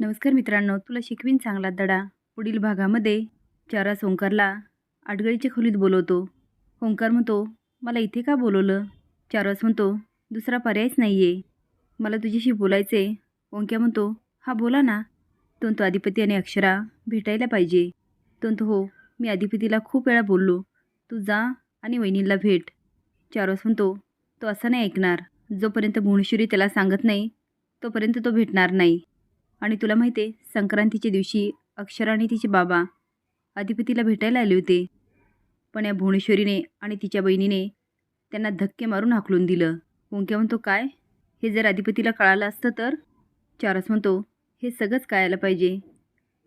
नमस्कार मित्रांनो तुला शिकवीन चांगला दडा पुढील भागामध्ये चारास ओंकारला आडगळीच्या खोलीत बोलवतो. ओंकार म्हणतो मला इथे का बोलवलं? चारास म्हणतो दुसरा पर्यायच नाही आहे मला तुझ्याशी बोलायचं आहे ओंक्या म्हणतो हा बोला ना. तो अधिपती आणि अक्षरा भेटायला पाहिजे. तो हो मी अधिपतीला खूप वेळा बोललो. तू जा आणि वहिनीला भेट. चारोस म्हणतो तो असा नाही ऐकणार. जोपर्यंत भुवनेश्वरी त्याला सांगत नाही तोपर्यंत तो भेटणार नाही. आणि तुला माहिती आहे संक्रांतीच्या दिवशी अक्षरा आणि तिचे बाबा अधिपतीला भेटायला आले होते. पण या भुवनेश्वरीने आणि तिच्या बहिणीने त्यांना धक्के मारून हाकलून दिलं. ओंक्या म्हणतो काय? हे जर अधिपतीला कळालं असतं तर? चारस म्हणतो हे सगळंच कळायला पाहिजे.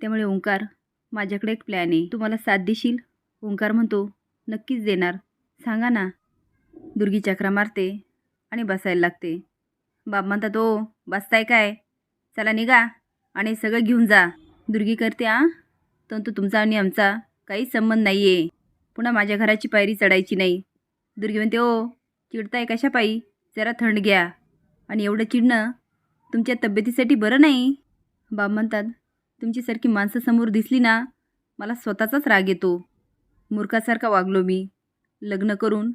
त्यामुळे ओंकार माझ्याकडे एक प्लॅन आहे. तू मला साथ देशील? ओंकार म्हणतो नक्कीच देणार. सांगा ना. दुर्गी चक्रा मारते आणि बसायला लागते. बाब म्हणतात ओ बसताय काय? चला निघा. आणि सगळं घेऊन जा. दुर्गी करते आ? तंतु तुमचा आणि आमचा. काही संबंध नाही आहे पुन्हा माझ्या घराची पायरी चढायची नाही. दुर्गी म्हणते ओ चिडताय कशा पायी? जरा थंड घ्या. आणि एवढं चिडणं तुमच्या तब्येतीसाठी बरं नाही. बाब म्हणतात तुमच्यासारखी माणसं समोर दिसली ना मला स्वतःचाच राग येतो. मूर्खासारखा वागलो मी. लग्न करून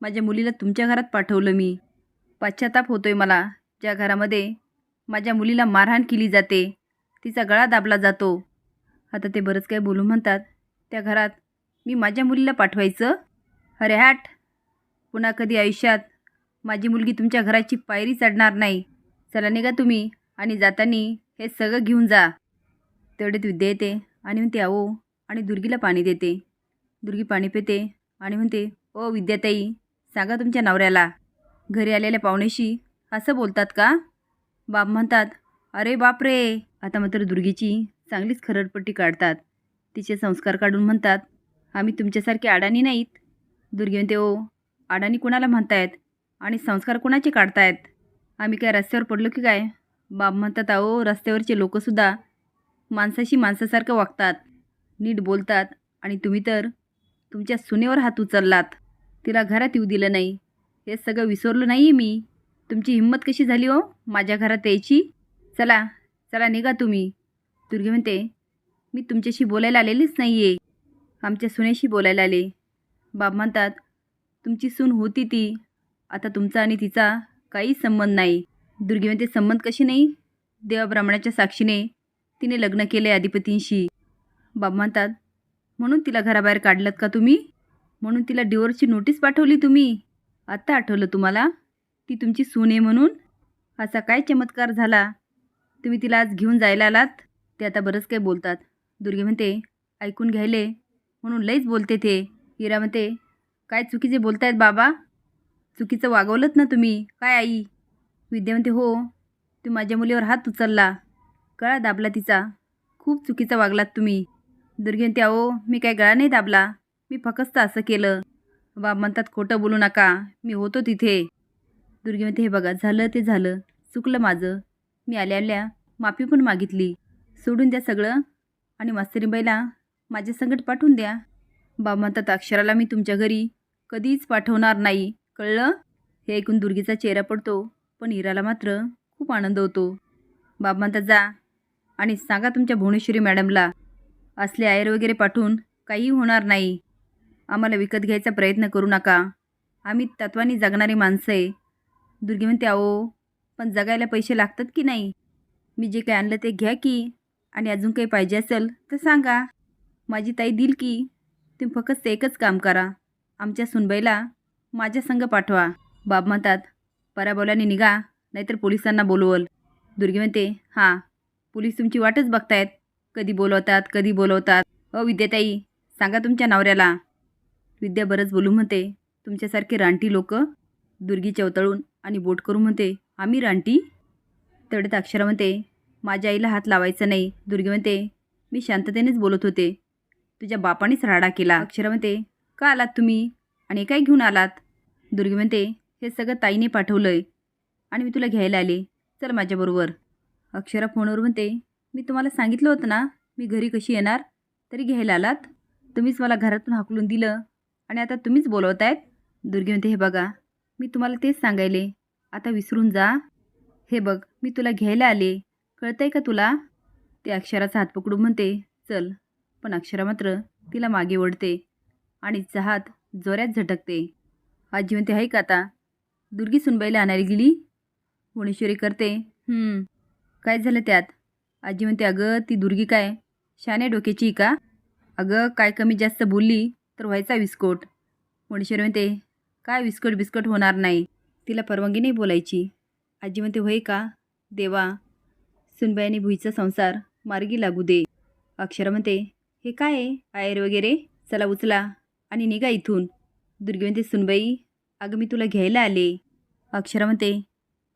माझ्या मुलीला तुमच्या घरात पाठवलं मी. पाश्चाताप होतोय मला. ज्या घरामध्ये माझ्या मुलीला मारहाण केली जाते. तिचा गळा दाबला जातो. आता ते बरंच काय बोलू म्हणतात त्या घरात मी माझ्या मुलीला पाठवायचं? अरे हॅट! पुन्हा कधी आयुष्यात माझी मुलगी तुमच्या घराची पायरी चढणार नाही. चला निघा तुम्ही आणि जातानी हे सगळं घेऊन जा. तेवढ्यात विद्या येते आणि म्हणते आहो आणि दुर्गीला पाणी देते. दुर्गी पाणी पिते आणि म्हणते ओ विद्याताई सांगा तुमच्या नवऱ्याला. घरी आलेल्या पाहुण्याशी असं बोलतात का? बाप म्हणतात अरे बाप रे आता मात्र दुर्गीची चांगलीच खरडपट्टी काढतात. तिचे संस्कार काढून म्हणतात आम्ही तुमच्यासारखे अडाणी नाहीत. दुर्गे म्हणते ओ अडाणी कुणाला म्हणतायत? आणि संस्कार कोणाचे काढतायत? आम्ही काय रस्त्यावर पडलो की काय? बाप म्हणतात अहो रस्त्यावरचे लोकंसुद्धा माणसाशी माणसासारखं वागतात नीट बोलतात आणि तुम्ही तर तुमच्या सुनेवर हात उचललात. तिला घरात येऊ दिलं नाही. हे सगळं विसरलो नाही आहे मी. तुमची हिंमत कशी झाली हो? माझ्या घरात यायची? चला चला निघा तुम्ही. दुर्गी म्हणते मी तुमच्याशी बोलायला आलेलीच नाही आहे आमच्या सुनेशी बोलायला आले. बाब म्हणतात तुमची सून होती ती. आता तुमचा आणि तिचा काही संबंध नाही. दुर्गी म्हणते संबंध कशी नाही? देवाब्राह्मणाच्या साक्षीने तिने लग्न केले अधिपतींशी बाब म्हणतात म्हणून तिला घराबाहेर काढलं का तुम्ही? म्हणून तिला डिवोर्सची नोटीस पाठवली तुम्ही? आत्ता आठवलं तुम्हाला? ती तुमची सून आहे म्हणून. असा काय चमत्कार झाला? तुम्ही तिला आज घेऊन जायला आलात? ते आता बरंच काही बोलतात. दुर्गे म्हणते ऐकून घ्यायले. म्हणून लईच बोलते ते. हिरा म्हणते काय चुकीचे बोलतायत बाबा? चुकीचं वागवलंत ना तुम्ही. काय आई? विद्या म्हणते हो तू माझ्या मुलीवर हात उचलला. गळा दाबला तिचा. खूप चुकीचा वागलात तुम्ही. दुर्गे म्हणते अहो मी काय गळा नाही दाबला. मी फकस्त असं केलं. बाब म्हणतात खोटं बोलू नका. मी होतो तिथे. दुर्गी म्हणते हे बघा झालं ते झालं. चुकलं माझं. मी आल्या आल्या माफी पण मागितली. सोडून द्या सगळं. आणि मास्तरीबाईला माझ्या संकट पाठवून द्या. बाब म्हणतात अक्षराला मी तुमच्या घरी कधीच पाठवणार नाही. कळलं? हे ऐकून दुर्गीचा चेहरा पडतो पण हिराला मात्र खूप आनंद होतो. बाब म्हणतात जा. आणि सांगा तुमच्या भुवनेश्वरी मॅडमला असले आयर वगैरे पाठवून काही होणार नाही. आम्हाला विकत घ्यायचा प्रयत्न करू नका. आम्ही तत्वानी जगणारी माणसं आहे. दुर्गी म्हणते अहो पण जगायला पैसे लागतात की नाही? मी जे काही आणलं ते घ्या की. आणि अजून काही पाहिजे असेल तर सांगा. माझी ताई दिल की. तुम्ही फक्त एकच काम करा. आमच्या सुनबाईला माझ्या संग पाठवा. बाब म्हणतात पराबोलाने निघा नाहीतर पोलिसांना बोलवल. दुर्गी म्हणते हां पोलीस तुमची वाटच बघतायत. कधी बोलवतात कधी बोलवतात. अ विद्याताई सांगा तुमच्या नवऱ्याला. विद्या बरंच बोलू म्हणते तुमच्यासारखे रानटी लोक दुर्गी चवतळून आणि बोट करून म्हणते आम्ही रानटी तेवढ्यात अक्षरा म्हणते माझ्या आईला हात लावायचा नाही. दुर्गी म्हणते मी शांततेनेच बोलत होते. तुझ्या बापानेच राडा केला. अक्षरा म्हणते का आलात तुम्ही? आणि काय घेऊन आलात? दुर्गी म्हणते हे सगळं ताईने पाठवलं आहे आणि मी तुला घ्यायला आले. चल माझ्याबरोबर. अक्षरा फोनवर म्हणते मी तुम्हाला सांगितलं होतं ना मी घरी कशी येणार? तरी घ्यायला आलात? तुम्हीच मला घरातून हाकलून दिलं आणि आता तुम्हीच बोलवत आहेत दुर्गी म्हणते हे बघा मी तुम्हाला तेच सांगायले. आता विसरून जा. हे बघ मी तुला घ्यायला आले. कळतंय का तुला? ते अक्षराचा हात पकडून म्हणते चल. पण अक्षरा मात्र तिला मागे ओढते आणि तिचा हात जोऱ्यात झटकते आजीवंती आहे का आता? दुर्गी सुनबाईला आणायला गेली? भुवनेश्वरी करते काय झालं त्यात? आजी म्हणते अगं ती दुर्गी काय? शाने डोक्याची का? अगं काय कमी जास्त बोलली तर व्हायचा विस्कोट भुवनेश्वरी म्हणते काय विस्कट बिस्कट होणार नाही. तिला परवानगी नाही बोलायची. आजी म्हणते होय का? देवा सुनबाई आणि भुईचा संसार मार्गी लागू दे. अक्षरा म्हणते हे काय आहे? आयर वगैरे? चला उचला आणि निघा इथून. दुर्गी म्हणते सुनबाई अगं मी तुला घ्यायला आले. अक्षरा म्हणते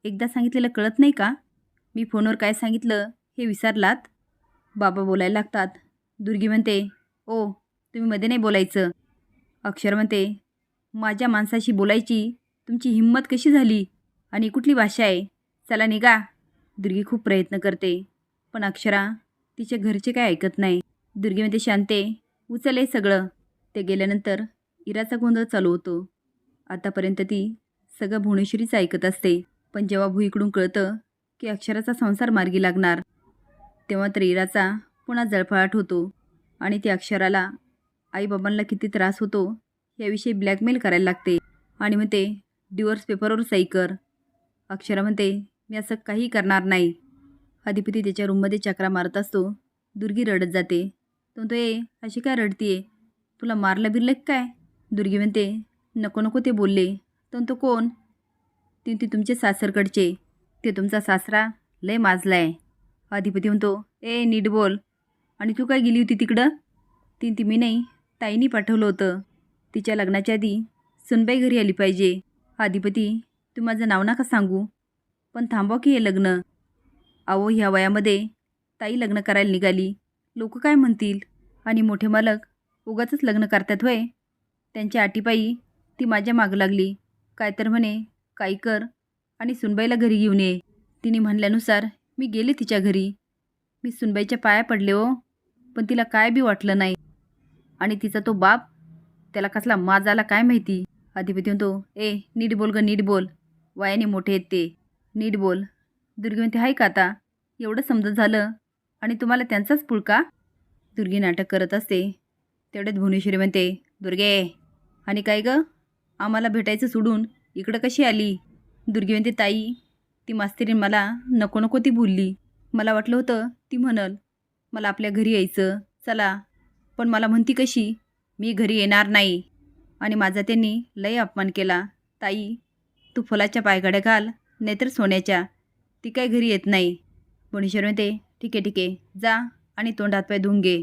एकदा सांगितलेलं कळत नाही का? मी फोनवर काय सांगितलं हे विसरलात? बाबा बोलायला लागतात. दुर्गी म्हणते ओ तुम्ही मध्ये नाही बोलायचं. अक्षर म्हणते माझ्या माणसाशी बोलायची तुमची हिंमत कशी झाली? आणि कुठली भाषा आहे? चला निघा. दुर्गी खूप प्रयत्न करते. पण अक्षरा तिच्या घरचे काय ऐकत नाही. दुर्गीमध्ये शांते उचल आहे सगळं. ते गेल्यानंतर इराचा गोंधळ चालू होतो. आतापर्यंत ती सगळं भुवनेश्वरीच ऐकत असते. पण जेव्हा भुईकडून कळतं की अक्षराचा संसार मार्गी लागणार तेव्हा तर इराचा पुन्हा जळफळाट होतो. आणि ती अक्षराला आईबाबांना किती त्रास होतो याविषयी ब्लॅकमेल करायला लागते. आणि म्हणते डिवोर्स पेपरवर सही कर. अक्षरा म्हणते मी असं काही करणार नाही. अधिपती त्याच्या रूममध्ये चक्रा मारत असतो. दुर्गी रडत जाते. तो म्हणतो ए अशी काय रडतीये? तुला मारलं बिरलं काय? दुर्गी म्हणते नको नको ते बोलले. तो म्हणतो कोण? ती ती तुमचे सासरकडचे. ते तुमचा सासरा लय माजला आहे अधिपती म्हणतो ए नीट बोल. आणि तू काय गेली होती तिकडं? ती ती मी नाही ताईनी पाठवलं होतं. तिच्या लग्नाच्या आधी सुनबाई घरी आली पाहिजे. अधिपती तू माझं नाव नका सांगू. पण थांबवा की हे लग्न. अहो ह्या वयामध्ये ताई लग्न करायला निघाली. लोक काय म्हणतील? आणि मोठे मालक उगाच लग्न करतात होय? त्यांच्या आटीपायी ती माझ्या मागं लागली. काय तर म्हणे काय कर आणि सुनबाईला घरी घेऊन ये. तिने म्हणल्यानुसार मी गेले तिच्या घरी. मी सुनबाईच्या पाया पडले हो पण तिला काय बी वाटलं नाही. आणि तिचा तो बाप त्याला कसला माज आला काय माहिती? अधिपती म्हणतो ए नीट बोल ग नीट बोल. वयाने मोठे आहेत ते. नीट बोल. दुर्गी म्हणते हाय का आता? एवढं समजत झालं. आणि तुम्हाला त्यांचाच पुळका दुर्गी नाटक करत असते. तेवढ्यात भुवनेश्वरी म्हणते दुर्गे आणि काय गं? आम्हाला भेटायचं सोडून इकडं कशी आली? दुर्गी म्हणते ताई ती मास्तेरीन मला नको नको ती बोलली. मला वाटलं होतं ती म्हणल मला आपल्या घरी यायचं. चला. पण मला म्हणती कशी? मी घरी येणार नाही. आणि माझा त्यांनी लय अपमान केला. ताई तू फुलाच्या पायघड्या घाल नाहीतर सोन्याच्या. ती काय घरी येत नाही. भुवनेश्वर म्हणते ठीक आहे ठीक आहे. जा आणि तोंड हातपाय धुवून घे.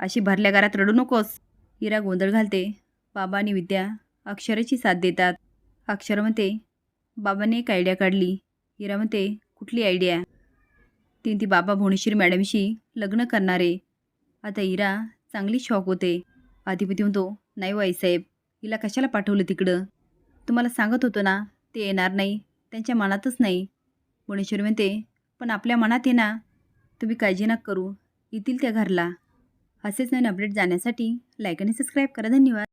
अशी भरल्या घरात रडू नकोस. हिरा गोंधळ घालते. बाबा आणि विद्या अक्षराची साथ देतात. अक्षर म्हणते बाबाने एक आयडिया काढली. हिरा म्हणते कुठली आयडिया ती ती बाबा भुवनेश्वरी मॅडमशी लग्न करणारे. आता हिरा चांगली शॉक होते. अधिपती म्हणतो नाही वाई साहेब हिला कशाला पाठवलं तिकडं? तुम्हाला सांगत होतो ना ते येणार नाही त्यांच्या मनातच नाही. भुवनेश्वरी म्हणते पण आपल्या मनात आहे ना तुम्ही काळजी ना करू येतील त्या घरला. असेच नवीन अपडेट जाण्यासाठी लाईक आणि सबस्क्राईब करा धन्यवाद.